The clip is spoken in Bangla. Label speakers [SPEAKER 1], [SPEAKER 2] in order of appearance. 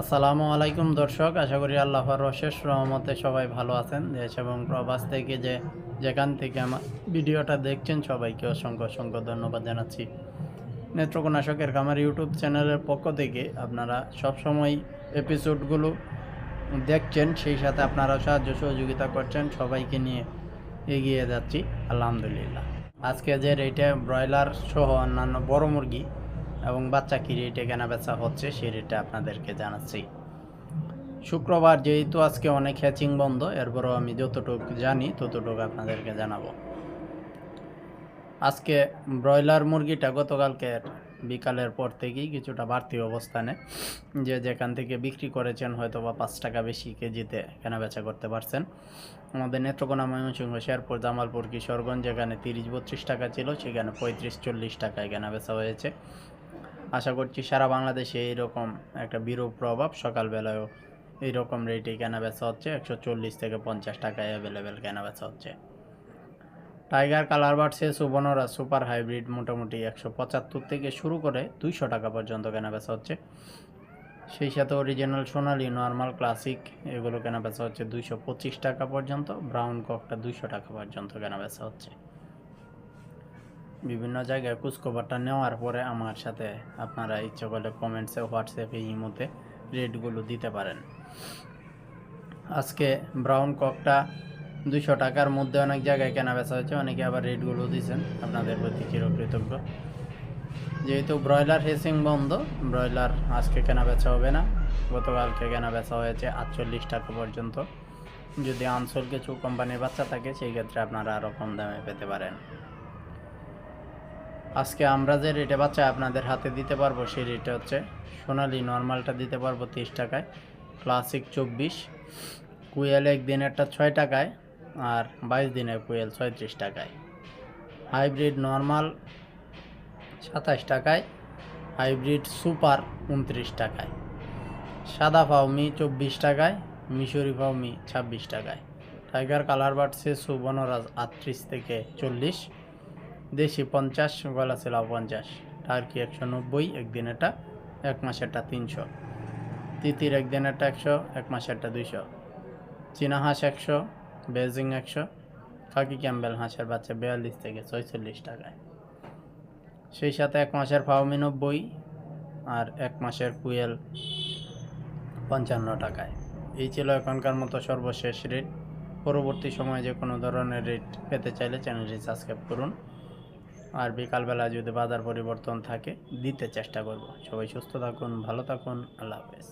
[SPEAKER 1] আসসালামু আলাইকুম দর্শক, আশা করি আল্লাহর অশেষ রহমতে সবাই ভালো আছেন। দেশ এবং প্রবাস থেকে যে যেখান থেকে আমার ভিডিওটা দেখছেন, সবাইকে অসংখ্য অসংখ্য ধন্যবাদ জানাচ্ছি। নেত্রকোনাশকের খামার ইউটিউব চ্যানেলের পক্ষ থেকে আপনারা সবসময় এপিসোডগুলো দেখছেন, সেই সাথে আপনারা সাহায্য সহযোগিতা করছেন, সবাইকে নিয়ে এগিয়ে যাচ্ছি, আলহামদুলিল্লাহ। আজকে যে রেটে ব্রয়লার সহ অন্যান্য বড় মুরগি এবং বাচ্চা কি রেটে কেনা বেচা হচ্ছে সেই রেটে আপনাদেরকে জানাচ্ছি। শুক্রবার যেহেতু আজকে অনেক হ্যাচিং বন্ধ, এরপরও আমি যতটুকু জানি ততটুকু আপনাদেরকে জানাব। আজকে ব্রয়লার মুরগিটা গতকালকে বিকালের পর থেকেই কিছুটা বাড়তি অবস্থানে, যে যেখান থেকে বিক্রি করেছেন হয়তো বা পাঁচ টাকা বেশি কেজিতে কেনা বেচা করতে পারছেন। আমাদের নেত্রকোনা ময়মনসিংহ, শেরপুর, জামালপুর, কিশোরগঞ্জ যেখানে তিরিশ বত্রিশ টাকা ছিল, সেখানে পঁয়ত্রিশ চল্লিশ টাকায় কেনা বেচা হয়েছে। আশা করছি সারা বাংলাদেশে এইরকম একটা বিরূপ প্রভাব সকালবেলায়ও এইরকম রেটে কেনা বেচা হচ্ছে। একশো চল্লিশ থেকে পঞ্চাশ টাকায় অ্যাভেলেবেল কেনা বেচা হচ্ছে। টাইগার কালার বাড়ছে সুবর্ণরা সুপার হাইব্রিড মোটামুটি একশো পঁচাত্তর থেকে শুরু করে দুইশো টাকা পর্যন্ত কেনা বেচা হচ্ছে। সেই সাথে অরিজিনাল সোনালি নর্মাল ক্লাসিক এগুলো কেনা বেচা হচ্ছে দুইশো পঁচিশ টাকা পর্যন্ত। ব্রাউন ককটা দুইশো টাকা পর্যন্ত কেনা বেচা হচ্ছে। বিভিন্ন জায়গায় কুচকোবারটা নেওয়ার পরে আমার সাথে আপনারা ইচ্ছে করলে কমেন্টসে হোয়াটসঅ্যাপে ইমোতে রেটগুলো দিতে পারেন। আজকে ব্রাউন ককটা দুশো টাকার মধ্যে অনেক জায়গায় কেনা বেচা হচ্ছে অনেকে আবার রেটগুলো দিয়েছেন। আপনাদের প্রতি চিরকৃতজ্ঞ। যেহেতু ব্রয়লার হেসিং বন্ধ, ব্রয়লার আজকে কেনা বেচা হবে না। গতকালকে কেনা বেচা হয়েছে আটচল্লিশ টাকা পর্যন্ত। যদি আনসোল কিছু কোম্পানির বাচ্চা থাকে, সেই ক্ষেত্রে আপনারা আরও কম দামে পেতে পারেন। আজকে আমরা যে রেটে বাচ্চা আপনাদের হাতে দিতে পারব, সেই রেটে হচ্ছে সোনালি নর্মালটা দিতে পারব তিরিশ টাকায় ক্লাসিক চব্বিশ কুয়েল এক দিনেরটা ছয় টাকায় আর বাইশ দিনের কুয়েল ছয়ত্রিশ টাকায়। হাইব্রিড নর্মাল সাতাশ টাকায়, হাইব্রিড সুপার উনত্রিশ টাকায়। সাদা ফাউমি চব্বিশ টাকায়, মিশরি ফাউমি ছাব্বিশ টাকায়। টাইগার কালার বাড়ছে সুবর্ণরাজ আটত্রিশ থেকে চল্লিশ দেশি পঞ্চাশ, গলা ছিল পঞ্চাশ। টার্কি একশো নব্বই একদিনেরটা এক মাসেরটা তিনশো। তিতির একদিনেরটা একশো, এক মাসেরটা দুইশো। চীনা হাঁস একশো বেজিং একশো, খাকি ক্যাম্বেল হাঁসের বাচ্চা বিয়াল্লিশ থেকে ছয়চল্লিশ টাকায়। সেই সাথে এক মাসের ফাউমি নব্বই আর এক মাসের কুয়েল পঞ্চান্ন টাকায়। এই ছিল এখনকার মতো সর্বশেষ রেট পরবর্তী সময়ে যে কোনো ধরনের রেট পেতে চাইলে চ্যানেলটি সাবস্ক্রাইব করুন। আর বিকালবেলা যদি বাজার পরিবর্তন থাকে, দিতে চেষ্টা করব। সবাই সুস্থ থাকুন, ভালো থাকুন, আল্লাহ হাফেজ।